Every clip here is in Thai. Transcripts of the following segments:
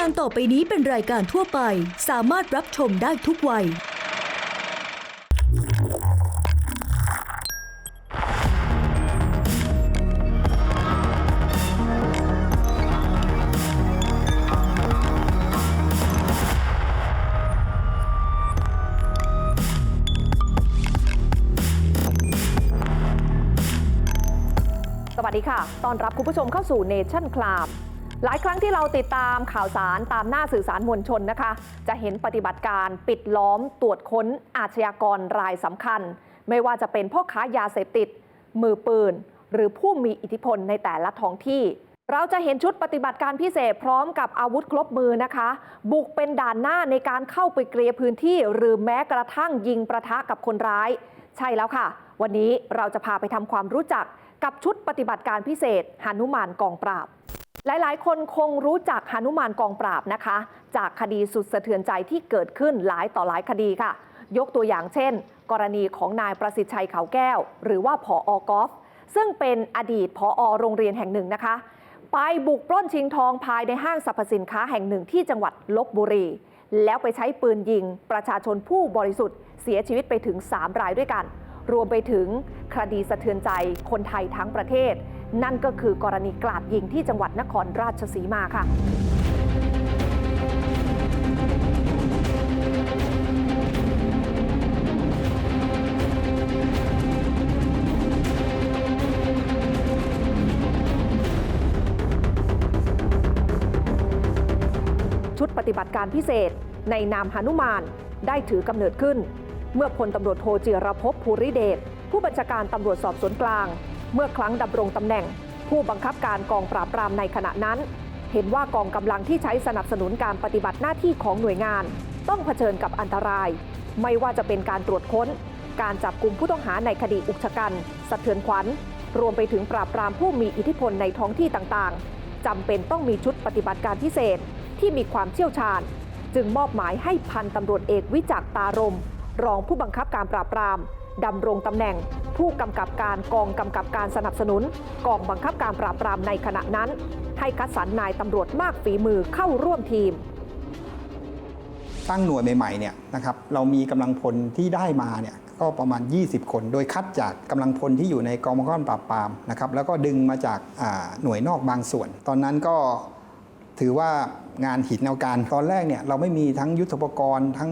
การต่อไปนี้เป็นรายการทั่วไป สามารถรับชมได้ทุกวัย สวัสดีค่ะ ตอนรับคุณผู้ชมเข้าสู่เนชั่นคลาม หลายครั้งที่เราติดตามข่าวสารตามหน้าสื่อสารมวลชนนะคะ จะเห็นปฏิบัติการปิดล้อมตรวจค้นอาชญากรรายสำคัญ ไม่ว่าจะเป็นพ่อค้ายาเสพติด มือปืน หรือผู้มีอิทธิพลในแต่ละท้องที่ เราจะเห็นชุดปฏิบัติการพิเศษพร้อมกับอาวุธครบมือนะคะ บุกเป็นด่านหน้าในการเข้าไปเกลียพื้นที่ หรือแม้กระทั่งยิงประทะกับคนร้าย ใช่แล้วค่ะ วันนี้เราจะพาไปทำความรู้จักกับชุดปฏิบัติการพิเศษหานุมานกองปราบ หลาย ๆ คนคงรู้จักหนุมานกองปราบนะคะ จากคดีสุดสะเทือนใจที่เกิดขึ้นหลายต่อหลายคดีค่ะ ยกตัวอย่างเช่น กรณีของนายประสิทธิ์ชัยเขาแก้ว หรือว่าผออกอฟซึ่งเป็นอดีตผอโรงเรียนแห่งหนึ่งนะคะ ไปบุกปล้นชิงทองภายในห้างสรรพสินค้าแห่งหนึ่งที่จังหวัดลบบุรี แล้วไปใช้ปืนยิง ประชาชนผู้บริสุทธิ์เสียชีวิตไปถึง 3 รายด้วยกัน รวมไปถึงคดีสะเทือนใจคนไทยทั้งประเทศ นั่นก็คือกรณีกราดยิงที่จังหวัดนครราชสีมาค่ะชุดปฏิบัติการพิเศษในนามหานุมานได้ถือกำเนิดขึ้น เมื่อพลตำรวจโทจิรภพภูริเดชผู้บัญชาการตำรวจสอบสวนกลาง เมื่อครั้งดำรงตำแหน่ง ผู้บังคับการกองปราบปรามในขณะนั้น เห็นว่ากองกำลังที่ใช้สนับสนุนการปฏิบัติหน้าที่ของหน่วยงาน ต้องเผชิญกับอันตราย ไม่ว่าจะเป็นการตรวจค้น การจับกลุ่มผู้ต้องหาในคดีอุกชะกันสะเทือนขวัญ รวมไปถึงปราบปรามผู้มีอิทธิพลในท้องที่ต่างๆจำเป็นต้องมีชุดปฏิบัติการพิเศษที่มีความเชี่ยวชาญ จึงมอบหมายให้พันตำรวจเอกวิจักตารม รองผู้บังคับการปราบปรามดำรงตำแหน่ง ผู้กำกับการกองกำกับการสนับสนุน กองบังคับการปราบปรามในขณะนั้น ให้คัดสรรนายตำรวจมากฝีมือเข้าร่วมทีม ตั้งหน่วยใหม่ๆเนี่ยนะครับเรามีกำลังพลที่ได้มาเนี่ยก็ประมาณ 20 คน โดยคัดจากกำลังพลที่อยู่ในกองบังคับการปราบปรามนะครับ แล้วก็ดึงมาจากหน่วยนอกบางส่วน ตอนนั้นก็ ถือว่างานหินเอาการตอนแรกเนี่ยเราไม่มีทั้งยุทธปกรณ์ทั้ง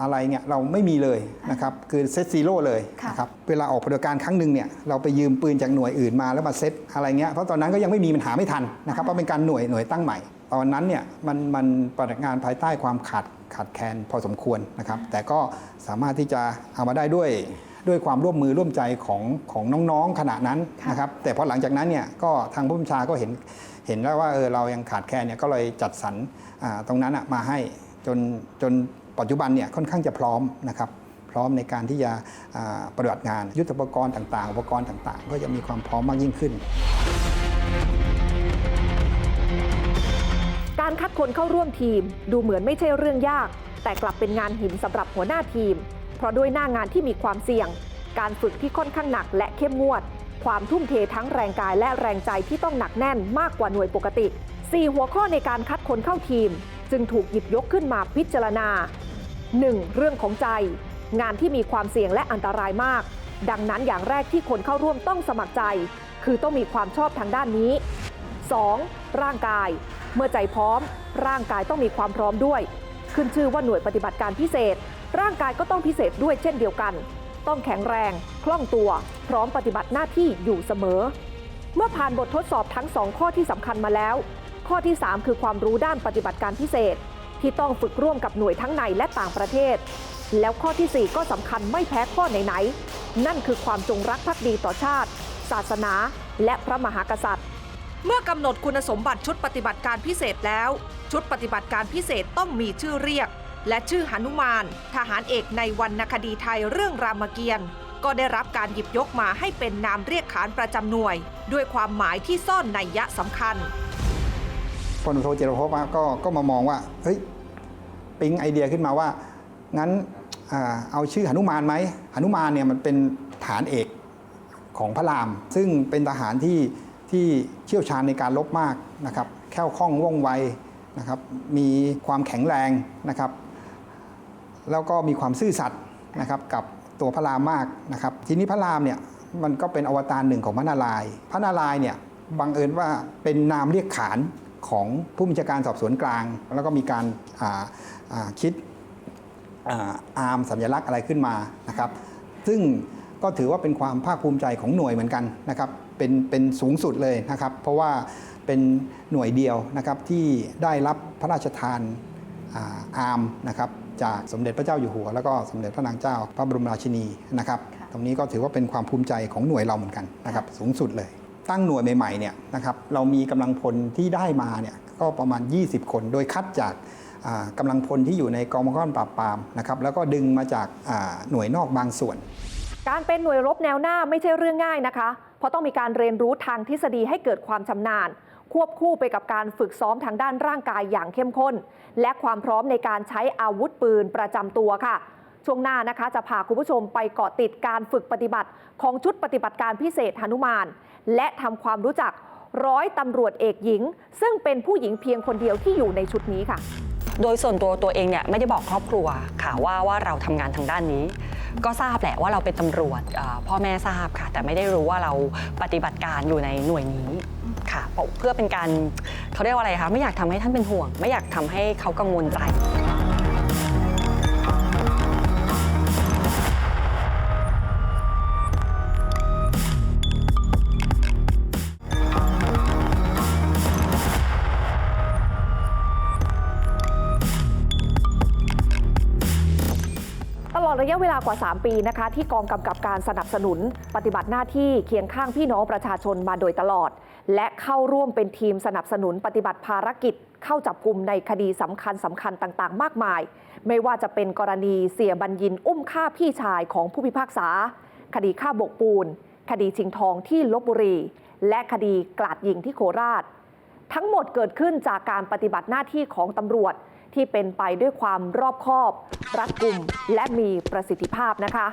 อะไรเนี่ยเราไม่มีเลยนะครับคือเซตซีโร่เลยค่ะนะครับเวลาออกปฏิบัติการครั้งหนึ่งเนี่ยเราไปยืมปืนจากหน่วยอื่นมาแล้วมาเซตอะไรเงี้ยเพราะตอนนั้นก็ยังไม่มีปัญหาไม่ทันนะครับเพราะเป็นการหน่วยหน่วยตั้งใหม่ ตอนนั้นเนี่ยมันมันปฏิบัติงานภายใต้ความขาดขาดแคลนพอสมควรนะครับแต่ก็สามารถที่จะเอามาได้ด้วยด้วยความร่วมมือร่วมใจของของน้องๆขณะนั้นนะครับแต่พอหลังจากนั้นเนี่ยก็ทางผู้บัญชาก็เห็น เห็นแล้วว่าเออเรายังขาดแคลนเนี่ยก็เลยจัดสรรตรงนั้นมาให้จนจนปัจจุบันเนี่ยค่อนข้างจะพร้อมนะครับพร้อมในการที่จะปฏิบัติงาน ยุทธปกรณ์ต่างๆ อุปกรณ์ต่างๆ ก็จะมีความพร้อมมากยิ่งขึ้น การคัดคนเข้าร่วมทีมดูเหมือนไม่ใช่เรื่องยาก แต่กลับเป็นงานหินสำหรับหัวหน้าทีม เพราะด้วยหน้างานที่มีความเสี่ยง การฝึกที่ค่อนข้างหนักและเข้มงวด ความทุ่มเททั้งแรงกายและแรงใจที่ต้องหนักแน่นมากกว่าหน่วยปกติ 4 หัวข้อในการคัดคนเข้าทีม จึงถูกหยิบยกขึ้นมาพิจารณา 1. เรื่องของใจ งานที่มีความเสี่ยงและอันตรายมาก ดังนั้นอย่างแรกที่คนเข้าร่วมต้องสมัครใจ คือต้องมีความชอบทางด้านนี้ 2. ร่างกาย เมื่อใจพร้อม ร่างกายต้องมีความพร้อมด้วย ขึ้นชื่อว่าหน่วยปฏิบัติการพิเศษ ร่างกายก็ต้องพิเศษด้วยเช่นเดียวกัน ต้องแข็งแรง คล่องตัว พร้อมปฏิบัติหน้าที่อยู่เสมอ เมื่อผ่านบททดสอบทั้งสองข้อที่สำคัญมาแล้ว ข้อที่ 3 คือความรู้ด้านปฏิบัติการพิเศษ ที่ต้องฝึกร่วมกับหน่วยทั้งในและต่างประเทศ แล้วข้อทีสี่ 4 ก็สำคัญไม่แพ้ข้อไหนๆนั่นคือความจงรักภักดีต่อชาติ ศาสนา และพระมหากษัตริย์ เมื่อกำหนดคุณสมบัติชุดปฏิบัติการพิเศษแล้ว ชุดปฏิบัติการพิเศษต้องมีชื่อเรียก และชื่อหนุมาน ทหารเอกในวรรณคดีไทยเรื่องรามเกียรติ์ก็ได้รับการหยิบยกมาให้เป็นนามเรียกขานประจำหน่วย ด้วยความหมายที่ซ่อนในยะสำคัญพลโทเจรพบก็ก็มามองว่าเฮ้ยปิ๊งไอเดียขึ้นมาว่า งั้นเอาชื่อหนุมานไหมหนุมานเนี่ยมันเป็นฐานเอกของพระราม ซึ่งเป็นทหารที่ที่เชี่ยวชาญในการลบมากนะครับแคล่วคล่องว่องไวนะครับมีความแข็งแรงนะครับ แล้วก็มีความซื่อสัตย์นะครับกับตัวพระรามมากนะครับ ทีนี้พระรามเนี่ยมันก็เป็นอวตารหนึ่งของพระนารายณ์พระนารายณ์เนี่ยบังเอิญว่าเป็นนามเรียกขานของผู้บัญชาการสอบสวนกลาง แล้วก็มีการาาคิดอาอาร์มสัญลักษณ์อะไรขึ้นมานะครับ ซึ่งก็ถือว่าเป็นความภาคภูมิใจของหน่วยเหมือนกันนะครับเป็นเป็นสูงสุดเลยนะครับ เพราะว่าเป็นหน่วยเดียวนะครับที่ได้รับพระราชทานอาอาร์มนะครับ จากสมเด็จพระเจ้าอยู่หัว แล้วก็สมเด็จพระนางเจ้าพระบรมราชินีนะครับตรงนี้ก็ถือว่าเป็นความภูมิใจของหน่วยเราเหมือนกันนะครับสูงสุดเลย ตั้งหน่วยใหม่ๆเนี่ยนะครับเรามีกำลังพลที่ได้มาเนี่ยก็ประมาณ 20 คน โดยคัดจากอ่ากำลังพลที่อยู่ในกองบังคับการปราบปรามนะครับแล้วก็ดึงมาจากอ่าหน่วยนอกบางส่วน การเป็นหน่วยรบแนวหน้าไม่ใช่เรื่องง่ายนะคะ เพราะต้องมีการเรียนรู้ทางทฤษฎีให้เกิดความชำนาญ ควบคู่ไปกับการฝึกซ้อมทางด้านร่างกายอย่างเข้มข้น และความพร้อมในการใช้อาวุธปืนประจำตัวค่ะ ช่วงหน้านะคะจะพาคุณผู้ชมไปเกาะติดการฝึกปฏิบัติของชุดปฏิบัติการพิเศษหนุมาน และทำความรู้จักร้อยตำรวจเอกหญิง ซึ่งเป็นผู้หญิงเพียงคนเดียวที่อยู่ในชุดนี้ค่ะ โดยส่วนตัวตัวเองเนี่ยไม่ได้บอกครอบครัวค่ะว่าว่าเราทำงานทางด้านนี้ ก็ทราบแหละว่าเราเป็นตำรวจพ่อแม่ทราบค่ะ แต่ไม่ได้รู้ว่าเราปฏิบัติการอยู่ในหน่วยนี้ค่ะเพราะเพื่อเป็นการเขาเรียกว่าอะไรคะไม่อยากทำให้ท่านเป็นห่วง ไม่อยากทำให้เขากังวลใจ กว่า 3 ปีนะคะ ที่กองกำกับการสนับสนุน ปฏิบัติหน้าที่เคียงข้างพี่น้องประชาชนมาโดยตลอด และเข้าร่วมเป็นทีมสนับสนุนปฏิบัติภารกิจ เข้าจับกลุ่มในคดีสำคัญสำคัญต่างๆ มากมาย ไม่ว่าจะเป็นกรณีเสียบัญญินอุ้มฆ่าพี่ชายของผู้พิพากษา คดีฆ่าบกปูน คดีชิงทองที่ลบบุรี และคดีกลาดยิงที่โคราช ทั้งหมดเกิดขึ้นจากการปฏิบัติหน้าที่ของตำรวจ ที่เป็นไปด้วยความรอบคอบ รัดกุม และมีประสิทธิภาพนะคะ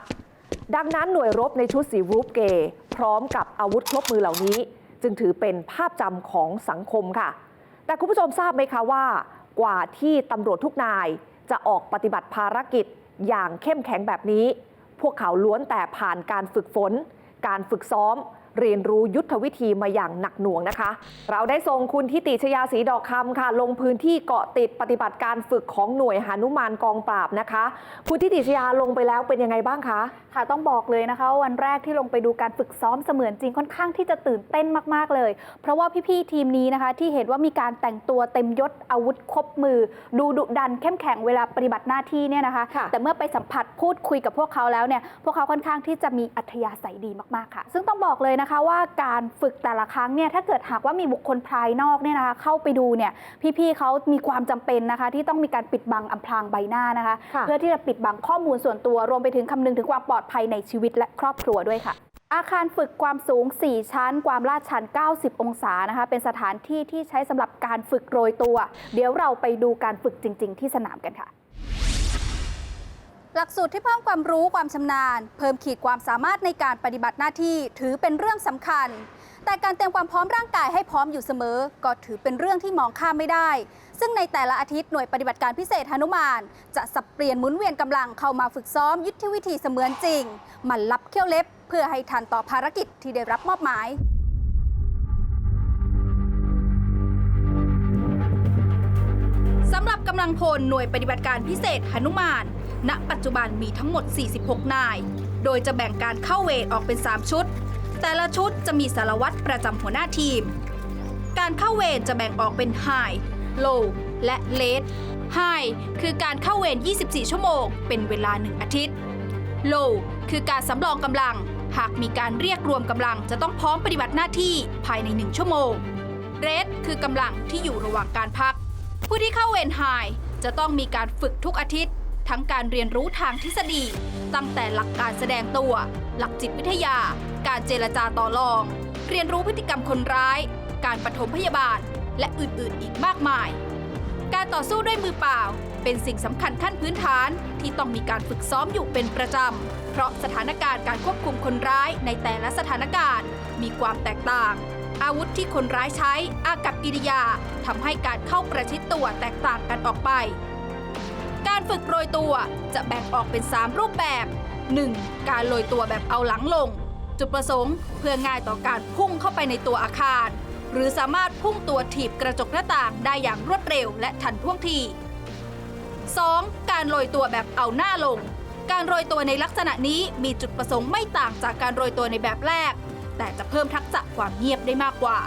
ดังนั้นหน่วยรบในชุดสีรูปเกย์พร้อมกับอาวุธครบมือเหล่านี้ จึงถือเป็นภาพจำของสังคมค่ะ แต่คุณผู้ชมทราบไหมคะว่า กว่าที่ตำรวจทุกนายจะออกปฏิบัติภารกิจอย่างเข้มแข็งแบบนี้ พวกเขาล้วนแต่ผ่านการฝึกฝน การฝึกซ้อม เรียนรู้ยุทธวิธีมาอย่างหนักหน่วงนะคะ เราได้ส่งคุณทิติชยาศรีดอกคำค่ะ ลงพื้นที่เกาะติดปฏิบัติการฝึกของหน่วยหานุมานกองปราบนะคะ คุณทิติชยาลงไปแล้วเป็นยังไงบ้างคะ ค่ะต้องบอกเลยนะคะว่าวันแรกที่ลงไปดูการฝึกซ้อมเสมือนจริงค่อนข้างที่จะตื่นเต้นมากๆเลย เพราะว่าพี่ๆทีมนี้นะคะที่เห็นว่ามีการแต่งตัวเต็มยศอาวุธครบมือ ดูดุดันเข้มแข็งเวลาปฏิบัติหน้าที่เนี่ยนะคะค่ะแต่เมื่อไปสัมผัสพูดคุยกับพวกเขาแล้วเนี่ยพวกเขาค่อนข้างที่จะมีอัธยาศัยดีมากๆค่ะ ซึ่งต้องบอกเลยนะคะว่าการฝึกแต่ละครั้งเนี่ยถ้าเกิดหากว่ามีบุคคลภายนอกเนี่ยนะคะเข้าไปดูเนี่ยพี่ๆเขามีความจำเป็นนะคะที่ต้องมีการปิดบังอำพรางใบหน้านะคะค่ะเพื่อที่จะปิดบังข้อมูลส่วนตัวรวมไปถึงคำนึงถึงความปลอดภัยในชีวิตและครอบครัวด้วยค่ะอาคารฝึกความสูง 4 ชั้น ความลาดชัน 90 องศานะคะ เป็นสถานที่ที่ใช้สำหรับการฝึกโรยตัว เดี๋ยวเราไปดูการฝึกจริง ๆ ที่สนามกันค่ะ หลักสูตรที่เพิ่มความรู้ความชำนาญ เพิ่มขีดความสามารถในการปฏิบัติหน้าที่ถือเป็นเรื่องสำคัญ แต่การเตรียมความพร้อมร่างกายให้พร้อมอยู่เสมอ ก็ถือเป็นเรื่องที่มองข้ามไม่ได้ ซึ่งในแต่ละอาทิตย์หน่วยปฏิบัติการพิเศษหนุมาน จะสับเปลี่ยนหมุนเวียนกำลังเข้ามาฝึกซ้อมยุทธวิธีเสมือนจริงมันรับเขี้ยวเล็บ เพื่อให้ทันต่อภารกิจที่ได้รับมอบหมายสำหรับกำลังพลหน่วยปฏิบัติการพิเศษหนุมาน ณ ปัจจุบันมีทั้งหมด 46 นาย โดยจะแบ่งการเข้าเวรออกเป็น 3 ชุด แต่ละชุดจะมีสารวัตรประจำหัวหน้าทีม การเข้าเวรจะแบ่งออกเป็น High Low และ Late High คือการเข้าเวร 24 ชั่วโมง เป็นเวลา 1 อาทิตย์ Low คือการสำรองกำลัง หากมีการเรียกรวมกำลังจะต้องพร้อมปฏิบัติหน้าที่ภายใน 1 ชั่วโมง Red คือกำลังที่อยู่ระหว่างการพัก ผู้ที่เข้าเวรไฮจะต้องมีการฝึกทุกอาทิตย์ ทั้งการเรียนรู้ทางทฤษฎี ตั้งแต่หลักการแสดงตัว หลักจิตวิทยา การเจรจาต่อรอง เรียนรู้พฤติกรรมคนร้าย การปฐมพยาบาล และอื่นๆ อีกมากมาย การต่อสู้ด้วยมือเปล่า เป็นสิ่งสำคัญขั้นพื้นฐานที่ต้องมีการฝึกซ้อมอยู่เป็นประจำ เพราะสถานการณ์การควบคุมคนร้ายในแต่ละสถานการณ์ มีความแตกต่างอาวุธที่คนร้ายใช้อากับกิริยาทำให้การเข้าประชิดตัวแตกต่างกันออกไป การฝึกโรยตัวจะแบ่งออกเป็น 3 รูปแบบ 1. การโรยตัวแบบเอาหลังลง จุดประสงค์เพื่อง่ายต่อการพุ่งเข้าไปในตัวอาคาร หรือสามารถพุ่งตัวถีบกระจกหน้าต่างได้อย่างรวดเร็วและทันท่วงที 2. การโรยตัวแบบเอาหน้าลง การโรยตัวในลักษณะนี้มีจุดประสงค์ไม่ต่างจากการโรยตัวในแบบแรก แต่จะเพิ่มทักษะความเงียบได้มากกว่า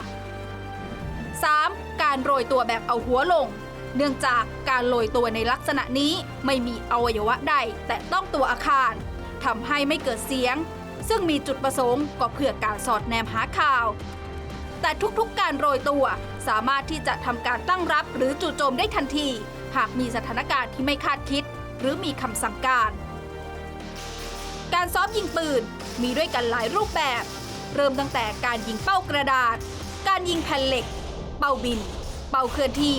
3. การโรยตัวแบบเอาหัวลง เนื่องจากการโรยตัวในลักษณะนี้ไม่มีอวัยวะใดแต่ต้องตัวอาคารทำให้ไม่เกิดเสียง ซึ่งมีจุดประสงค์ก็เพื่อการสอดแนมหาข่าว แต่ทุกๆการโรยตัวสามารถที่จะทำการตั้งรับหรือจู่โจมได้ทันที หากมีสถานการณ์ที่ไม่คาดคิด หรือมีคำสั่งการ การซ้อมยิงปืนมีด้วยกันหลายรูปแบบ เริ่มตั้งแต่การยิงเป้ากระดาษ การยิงแผ่นเหล็ก เป้าบิน เป้าเคลื่อนที่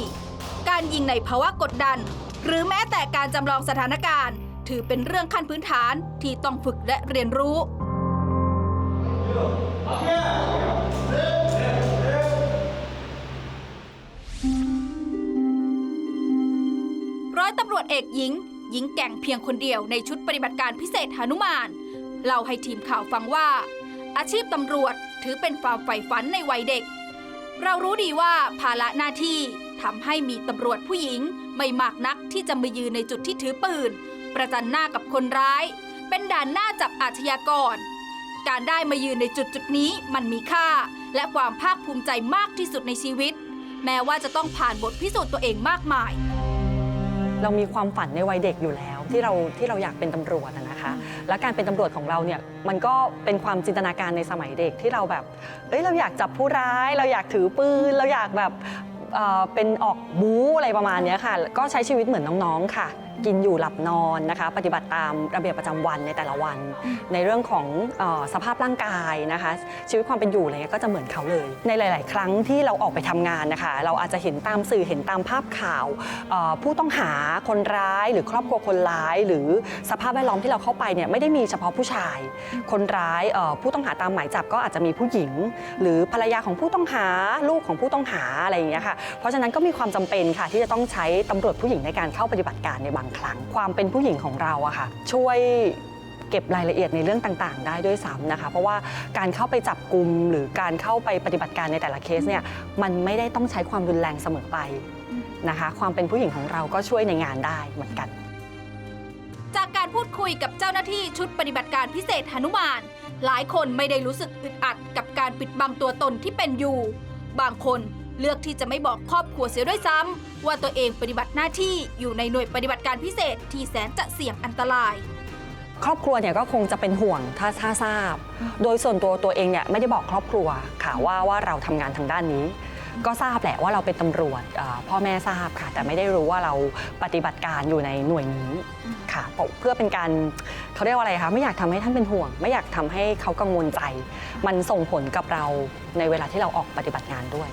การยิงในภาวะกดดัน หรือแม้แต่การจำลองสถานการณ์ ถือเป็นเรื่องขั้นพื้นฐานที่ต้องฝึกและเรียนรู้ ร้อยตำรวจเอกหญิง หญิงแก่งเพียงคนเดียวในชุดปฏิบัติการพิเศษหนุมานเล่าให้ทีมข่าวฟังว่า อาชีพตำรวจถือเป็นความใฝ่ฝันในวัยเด็ก เรารู้ดีว่าภาระหน้าที่ ทำให้มีตำรวจผู้หญิงไม่มากนักที่จะมายืนในจุดที่ถือปืน ประจันหน้ากับคนร้าย เป็นด่านหน้าจับอาชญากร การได้มายืนในจุดจุดนี้มันมีค่า และความภาคภูมิใจมากที่สุดในชีวิต แม้ว่าจะต้องผ่านบทพิสูจน์ตัวเองมากมาย เรามีความฝันในวัยเด็กอยู่แล้ว ที่เราที่เราอยากเป็นตำรวจอะนะคะ และการเป็นตำรวจของเราเนี่ยมันก็เป็นความจินตนาการในสมัยเด็กที่เราแบบเอ้ยเราอยากจับผู้ร้าย เราอยากถือปืนเราอยากแบบ เป็นออกบู๊อะไรประมาณนี้ค่ะ ก็ใช้ชีวิตเหมือนน้องๆค่ะ กินอยู่หลับนอนนะคะ ปฏิบัติตามระเบียบประจำวันในแต่ละวัน ในเรื่องของเออสภาพร่างกายนะคะ ชีวิตความเป็นอยู่อะไรเงี้ยก็จะเหมือนเขาเลย ในหลาย ๆ ครั้งที่เราออกไปทำงานนะคะ เราอาจจะเห็นตามสื่อเห็นตามภาพข่าวเอ่อผู้ต้องหาคนร้ายหรือครอบครัวคนร้าย หรือสภาพแวดล้อมที่เราเข้าไปเนี่ยไม่ได้มีเฉพาะผู้ชาย คนร้ายเอ่อผู้ต้องหาตามหมายจับก็อาจจะมีผู้หญิง หรือภรรยาของผู้ต้องหาลูกของผู้ต้องหาอะไรอย่างเงี้ยค่ะเพราะฉะนั้นก็มีความจำเป็นค่ะที่จะต้องใช้ตำรวจผู้หญิงในการเข้าปฏิบัติการในบางครั้ง ความเป็นผู้หญิงของเราอะค่ะ ช่วยเก็บรายละเอียดในเรื่องต่างๆ ได้ด้วยซ้ำนะคะ เพราะว่าการเข้าไปจับกลุ่มหรือการเข้าไปปฏิบัติการในแต่ละเคสเนี่ยมันไม่ได้ต้องใช้ความรุนแรงเสมอไปนะคะ ความเป็นผู้หญิงของเราก็ช่วยในงานได้เหมือนกัน จากการพูดคุยกับเจ้าหน้าที่ชุดปฏิบัติการพิเศษหนุมาน หลายคนไม่ได้รู้สึกอึดอัดกับการปิดบังตัวตนที่เป็นอยู่ บางคน เลือกที่จะไม่บอกครอบครัวเสียด้วยซ้ำว่าตัวเองปฏิบัติหน้าที่อยู่ในหน่วยปฏิบัติการพิเศษที่แสนจะเสี่ยงอันตราย ครอบครัวเนี่ยก็คงจะเป็นห่วงถ้าถ้าทราบ โดยส่วนตัวตัวเองเนี่ยไม่ได้บอกครอบครัวค่ะว่าว่าเราทำงานทางด้านนี้ ก็ทราบแหละว่าเราเป็นตำรวจเอ่อพ่อแม่ทราบค่ะ แต่ไม่ได้รู้ว่าเราปฏิบัติการอยู่ในหน่วยนี้ค่ะเพราะเพื่อเป็นการเขาเรียกว่าอะไรคะไม่อยากทำให้ท่านเป็นห่วง ไม่อยากทำให้เขากังวลใจ มันส่งผลกับเราในเวลาที่เราออกปฏิบัติงานด้วย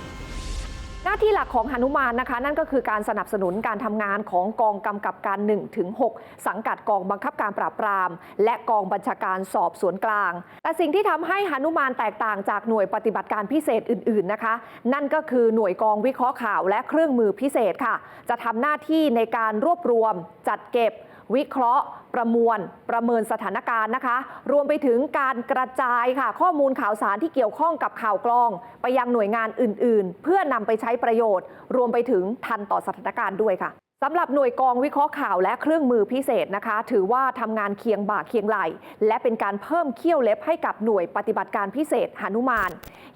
หน้าที่หลักของหนุมานนะคะ นั่นก็คือการสนับสนุนการทำงานของกองกำกับการ1ถึง6สังกัดกองบังคับการปราบปราม และกองบัญชาการสอบสวนกลาง แต่สิ่งที่ทำให้หนุมานแตกต่างจากหน่วยปฏิบัติการพิเศษอื่น ๆนะคะ นั่นก็คือหน่วยกองวิเคราะห์ข่าวและเครื่องมือพิเศษค่ะ จะทำหน้าที่ในการรวบรวมจัดเก็บ วิเคราะห์ ประมวล ประเมินสถานการณ์นะคะ รวมไปถึงการกระจายค่ะ ข้อมูลข่าวสารที่เกี่ยวข้องกับข่าวกรอง ไปยังหน่วยงานอื่น ๆ เพื่อนำไปใช้ประโยชน์ รวมไปถึงทันต่อสถานการณ์ด้วยค่ะสำหรับหน่วยกองวิเคราะห์ข่าวและเครื่องมือพิเศษนะคะ ถือว่าทำงานเคียงบ่าเคียงไหล และเป็นการเพิ่มเขี้ยวเล็บให้กับหน่วยปฏิบัติการพิเศษหนุมาน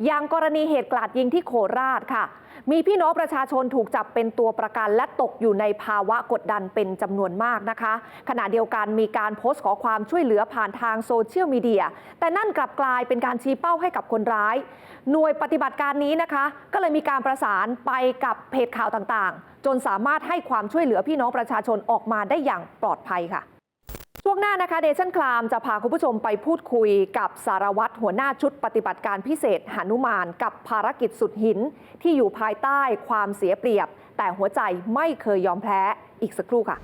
อย่างกรณีเหตุกราดยิงที่โคราชค่ะ มีพี่น้องประชาชนถูกจับเป็นตัวประกัน และตกอยู่ในภาวะกดดันเป็นจำนวนมากนะคะ ขณะเดียวกันมีการโพสต์ขอความช่วยเหลือผ่านทางโซเชียลมีเดียแต่นั่นกลับกลายเป็นการชี้เป้าให้กับคนร้าย หน่วยปฏิบัติการนี้นะคะ ก็เลยมีการประสานไปกับเพจข่าวต่างๆ จนสามารถให้ความช่วยเหลือพี่น้องประชาชนออกมาได้อย่างปลอดภัยค่ะ ช่วงหน้านะคะเดชันคลามจะพาคุณผู้ชมไปพูดคุยกับสารวัตรหัวหน้าชุดปฏิบัติการพิเศษหนุมานกับภารกิจสุดหิน ที่อยู่ภายใต้ความเสียเปรียบ แต่หัวใจไม่เคยยอมแพ้อีกสักครู่ค่ะ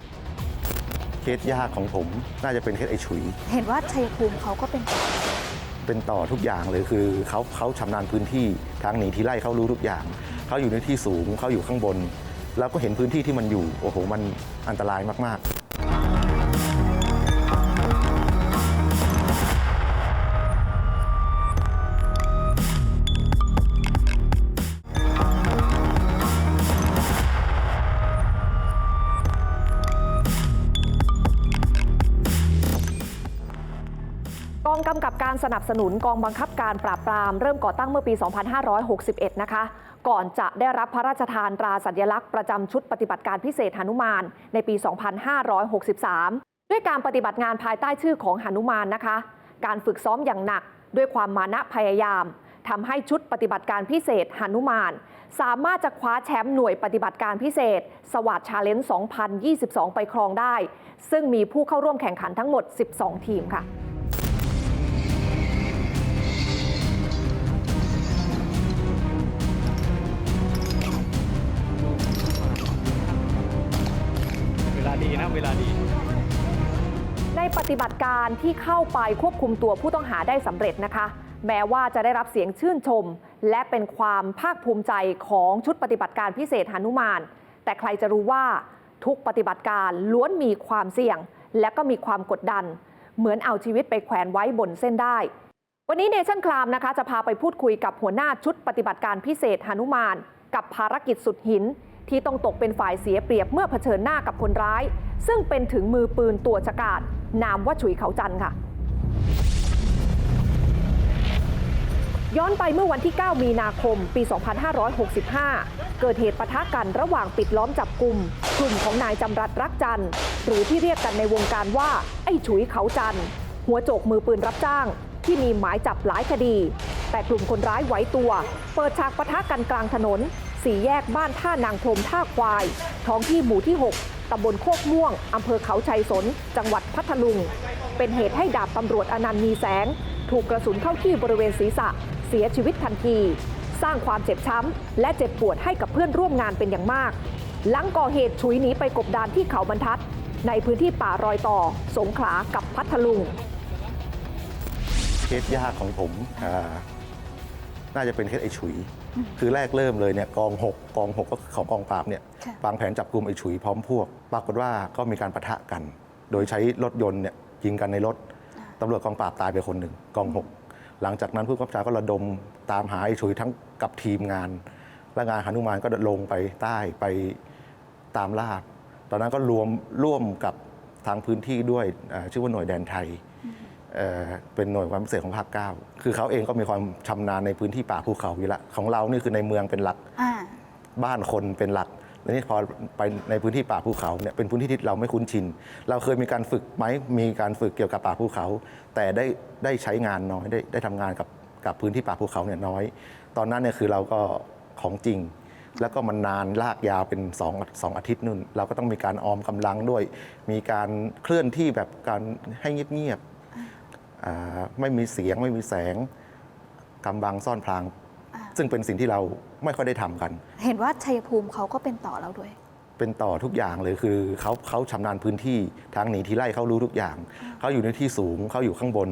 เคสยากของผมน่าจะเป็นเคสไอฉุย เห็นว่าชัยภูมิเขาก็เป็น เป็นต่อทุกอย่างเลยคือเขาเขาชำนาญพื้นที่ทางหนีทีไล่เขารู้ทุกอย่าง เขาอยู่ในที่สูงเขาอยู่ข้างบน แล้วก็เห็นพื้นที่ที่มันอยู่โอ้โหมันอันตรายมากๆ การสนับสนุนกองบังคับการปราบปราม เริ่มก่อตั้งเมื่อปี 2561 นะคะ ก่อนจะได้รับพระราชทานตราสัญลักษณ์ประจำชุดปฏิบัติการพิเศษหนุมาน ในปี 2563 ด้วยการปฏิบัติงานภายใต้ชื่อของหนุมานนะคะ การฝึกซ้อมอย่างหนักด้วยความมานะพยายามทำให้ชุดปฏิบัติการพิเศษหนุมาน สามารถจะคว้าแชมป์หน่วยปฏิบัติการพิเศษ สวัสดชาเลนจ์2022 ไปครองได้ ซึ่งมีผู้เข้าร่วมแข่งขันทั้งหมด 12 ทีมค่ะ ปฏิบัติการที่เข้าไปควบคุมตัวผู้ต้องหาได้สำเร็จนะคะ แม้ว่าจะได้รับเสียงชื่นชม และเป็นความภาคภูมิใจของชุดปฏิบัติการพิเศษหนุมาน แต่ใครจะรู้ว่าทุกปฏิบัติการล้วนมีความเสี่ยง และก็มีความกดดัน เหมือนเอาชีวิตไปแขวนไว้บนเส้นได้ วันนี้เนชั่นคลามนะคะ จะพาไปพูดคุยกับหัวหน้าชุดปฏิบัติการพิเศษหนุมาน กับภารกิจสุดหิน ที่ต้องตกเป็นฝ่ายเสียเปรียบเมื่อเผชิญหน้ากับคนร้าย ซึ่งเป็นถึงมือปืนตัวฉกาจนามว่าฉุยเขาจันค่ะ ย้อนไปเมื่อวันที่ 9 มีนาคม ปี 2565 เกิดเหตุปะทะกันระหว่างปิดล้อมจับกลุ่มกลุ่มของนายจำรัดรักจันหรือที่เรียกกันในวงการว่า ไอ้ฉุยเขาจันหัวโจกมือปืนรับจ้าง ที่มีหมายจับหลายคดี แต่กลุ่มคนร้ายไหวตัว เปิดฉากปะทะกันกลางถนน สี่แยกบ้านท่านางพรมท่าควาย ท้องที่หมู่ที่ 6ตำบลโคกม่วงอำเภอเขาชัยสน จังหวัดพัทลุง เป็นเหตุให้ดาบตำรวจอนันต์มีแสง ถูกกระสุนเข้าที่บริเวณศีรษะ เสียชีวิตทันที สร้างความเจ็บช้ำ และเจ็บปวดให้กับเพื่อนร่วมงานเป็นอย่างมาก หลังก่อเหตุฉุยหนีไปกบดานที่เขาบรรทัด ในพื้นที่ป่ารอยต่อ สงขลากับพัทลุงเคสยากของผมอ่า น่าจะเป็นเคสไอ้ฉุย คือแรกเริ่มเลยเนี่ยกอง 6 กอง 6 ก็คือของกองปราบเนี่ยค่ะ วางแผนจับกลุ่มไอ้ฉุยพร้อมพวก ปรากฏว่าก็มีการปะทะกัน โดยใช้รถยนต์เนี่ยยิงกันในรถตำรวจกองปราบตายไปคนหนึ่งกอง 6 หลังจากนั้นผู้กำกับชาก็ระดมตามหาไอ้ฉุยทั้งกับทีมงาน และงานหนุมานก็ลงไปใต้ไปตามล่าตอนนั้นก็รวมร่วมกับทางพื้นที่ด้วยอ่าชื่อว่าหน่วยแดนไทย เอ่อเป็นหน่วยความพิเศษของภาคเก้าคือเขาเองก็มีความชำนาญในพื้นที่ป่าภูเขาอยู่แล้วของเรานี่คือในเมืองเป็นหลักอ่าบ้านคนเป็นหลักแล้วนี่พอไปในพื้นที่ป่าภูเขาเนี่ยเป็นพื้นที่ที่เราไม่คุ้นชิน เราเคยมีการฝึกไหมมีการฝึกเกี่ยวกับป่าภูเขา แต่ได้ได้ใช้งานน้อยได้ได้ทำงานกับกับพื้นที่ป่าภูเขาเนี่ยน้อย ตอนนั้นเนี่ยคือเราก็ของจริง แล้วก็มันนานลากยาวเป็น2องสองอาทิตย์นู่น เราก็ต้องมีการออมกำลังด้วย มีการเคลื่อนที่แบบการให้เงียบๆอ่า ไม่มีเสียงไม่มีแสงกำบังซ่อนพรางอ่าซึ่งเป็นสิ่งที่เราไม่ค่อยได้ทำกัน เห็นว่าชัยภูมิเขาก็เป็นต่อเราด้วย เป็นต่อทุกอย่างเลยคือเขาเขาชำนาญพื้นที่ทางหนีทีไล่เขารู้ทุกอย่าง เขาอยู่ในที่สูงเขาอยู่ข้างบน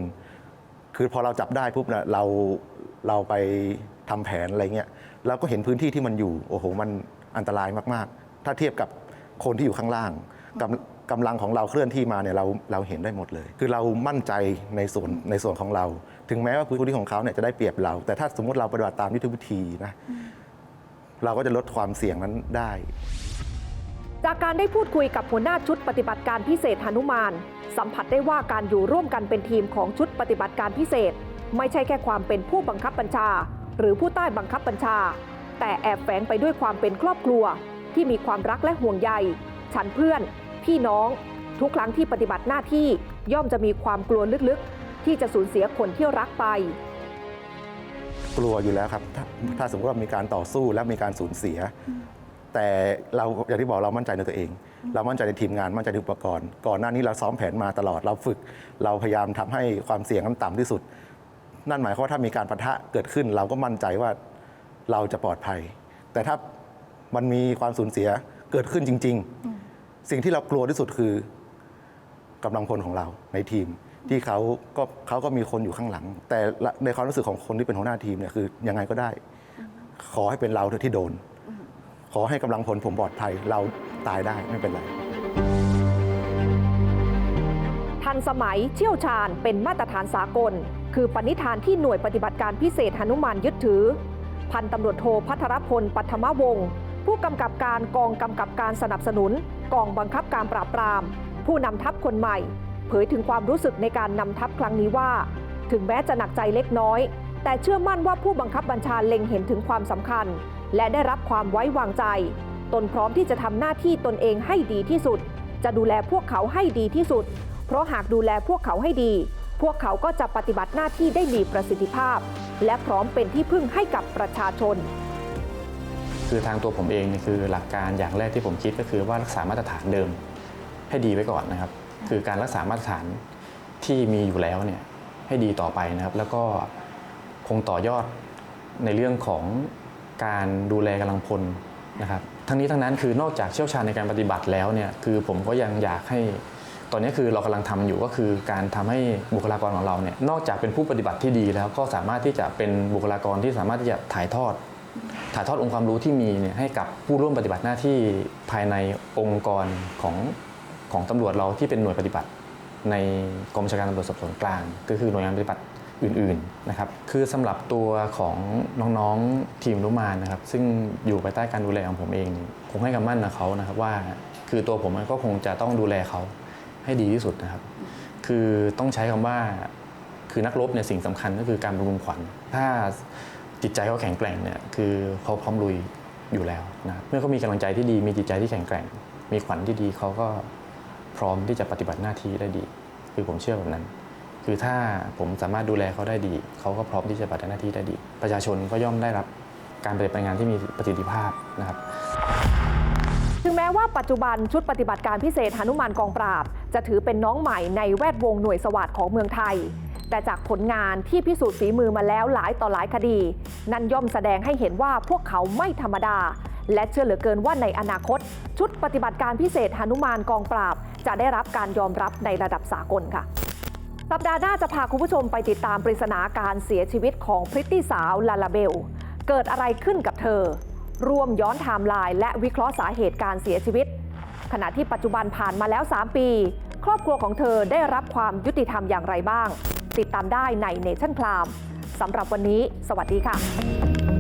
คือพอเราจับได้ปุ๊บเนี่ยเราเราไปทำแผนอะไรเงี้ยเราก็เห็นพื้นที่ที่มันอยู่โอ้โหมันอันตรายมากๆ ถ้าเทียบกับคนที่อยู่ข้างล่างกำ กำลังของเราเคลื่อนที่มาเนี่ยเราเราเห็นได้หมดเลย คือเรามั่นใจในส่วนในส่วนของเรา ถึงแม้ว่าพื้นที่ของเขาเนี่ยจะได้เปรียบเรา แต่ถ้าสมมติเราปฏิบัติตามยุทธวิธีนะเราก็จะลดความเสี่ยงนั้นได้ จากการได้พูดคุยกับหัวหน้าชุดปฏิบัติการพิเศษหนุมาน สัมผัสได้ว่าการอยู่ร่วมกันเป็นทีมของชุดปฏิบัติการพิเศษ ไม่ใช่แค่ความเป็นผู้บังคับบัญชา หรือผู้ใต้บังคับบัญชา แต่แอบแฝงไปด้วยความเป็นครอบครัว ที่มีความรักและห่วงใย ฉันเพื่อน พี่น้อง ทุกครั้งที่ปฏิบัติหน้าที่ย่อมจะมีความกลัวลึกๆ ที่จะสูญเสียคนที่รักไป กลัวอยู่แล้วครับถ้าถ้าสมมติว่ามีการต่อสู้และมีการสูญเสีย แต่เราอย่างที่บอกเรามั่นใจในตัวเอง เรามั่นใจในทีมงานมั่นใจในอุปกรณ์ก่อนหน้านี้เราซ้อมแผนมาตลอดเราฝึก เราพยายามทำให้ความเสี่ยงนั้นต่ำที่สุด นั่นหมายความว่าถ้ามีการปะทะเกิดขึ้น เราก็มั่นใจว่าเราจะปลอดภัย แต่ถ้ามันมีความสูญเสียเกิดขึ้นจริง ๆ สิ่งที่เรากลัวที่สุดคือกำลังพลของเราในทีม ที่เขาก็เขาก็มีคนอยู่ข้างหลัง แต่ในความรู้สึกของคนที่เป็นหัวหน้าทีมเนี่ยคือยังไงก็ได้ ขอให้เป็นเราเถอะที่โดน ขอให้กำลังพลผมปลอดภัยเราตายได้ไม่เป็นไรทันสมัยเชี่ยวชาญเป็นมาตรฐานสากล คือปณิธานที่หน่วยปฏิบัติการพิเศษหนุมานยึดถือ พันตำรวจโทพัทรพลปัทมวงศ์ ผู้กำกับการกองกำกับการสนับสนุน กองบังคับการปราบปราม ผู้นำทัพคนใหม่ เผยถึงความรู้สึกในการนำทัพครั้งนี้ว่า ถึงแม้จะหนักใจเล็กน้อย แต่เชื่อมั่นว่าผู้บังคับบัญชาเล็งเห็นถึงความสำคัญ และได้รับความไว้วางใจ ตนพร้อมที่จะทำหน้าที่ตนเองให้ดีที่สุด จะดูแลพวกเขาให้ดีที่สุด เพราะหากดูแลพวกเขาให้ดี พวกเขาก็จะปฏิบัติหน้าที่ได้มีประสิทธิภาพ และพร้อมเป็นที่พึ่งให้กับประชาชน คือทางตัวผมเองเนี่ยคือหลักการอย่างแรกที่ผมคิดก็คือว่ารักษามาตรฐานเดิมให้ดีไว้ก่อนนะครับ คือการรักษามาตรฐานที่มีอยู่แล้วเนี่ยให้ดีต่อไปนะครับ แล้วก็คงต่อยอดในเรื่องของการดูแลกำลังพลนะครับ ทั้งนี้ทั้งนั้นคือนอกจากเชี่ยวชาญในการปฏิบัติแล้วเนี่ยคือผมก็ยังอยากให้ตอนนี้คือเรากำลังทำอยู่ก็คือการทำให้บุคลากรของเราเนี่ยนอกจากเป็นผู้ปฏิบัติที่ดีแล้วก็สามารถที่จะเป็นบุคลากรที่สามารถที่จะถ่ายทอด ถ่ายทอดองค์ความรู้ที่มีเนี่ยให้กับผู้ร่วมปฏิบัติหน้าที่ภายในองค์กรของของตำรวจเราที่เป็นหน่วยปฏิบัติ ในกรมบัญชาการตำรวจสอบสวนกลาง ก็คือหน่วยงานปฏิบัติอื่นๆนะครับคือสำหรับตัวของน้องๆทีมนุมานนะครับซึ่งอยู่ภายใต้การดูแลของผมเองคงให้คำมั่นกับเขานะครับว่า คือตัวผมก็คงจะต้องดูแลเขาให้ดีที่สุดนะครับ คือต้องใช้คำว่าคือนักรบเนี่ยสิ่งสำคัญก็คือการบำรุงขวัญถ้า จิตใจเขาแข็งแกร่งเนี่ยคือเขาพร้อมลุยอยู่แล้วนะเมื่อเขามีกำลังใจที่ดี มีจิตใจที่แข็งแกร่ง มีขวัญที่ดีเขาก็พร้อมที่จะปฏิบัติหน้าที่ได้ดี คือผมเชื่อแบบนั้น คือถ้าผมสามารถดูแลเขาได้ดีเขาก็พร้อมที่จะปฏิบัติหน้าที่ได้ดี ประชาชนก็ย่อมได้รับการปฏิบัติงานที่มีประสิทธิภาพนะครับถึงแม้ว่าปัจจุบันชุดปฏิบัติการพิเศษหนุมานกองปราบ จะถือเป็นน้องใหม่ในแวดวงหน่วยสวัสดของเมืองไทย แต่จากผลงานที่พิสูจน์ฝีมือมาแล้วหลายต่อหลายคดี นั่นย่อมแสดงให้เห็นว่าพวกเขาไม่ธรรมดา และเชื่อเหลือเกินว่าในอนาคต ชุดปฏิบัติการพิเศษหนุมานกองปราบ จะได้รับการยอมรับในระดับสากลค่ะสัปดาห์หน้าจะพาคุณผู้ชมไปติดตามปริศนาการเสียชีวิตของพริตตี้สาวลาลาเบล เกิดอะไรขึ้นกับเธอ ร่วมย้อนไทม์ไลน์และวิเคราะห์สาเหตุการเสียชีวิต ขณะที่ปัจจุบันผ่านมาแล้ว 3 ปี ครอบครัวของเธอได้รับความยุติธรรมอย่างไรบ้าง ติดตามได้ในเนชั่นคลามสำหรับวันนี้ สวัสดีค่ะ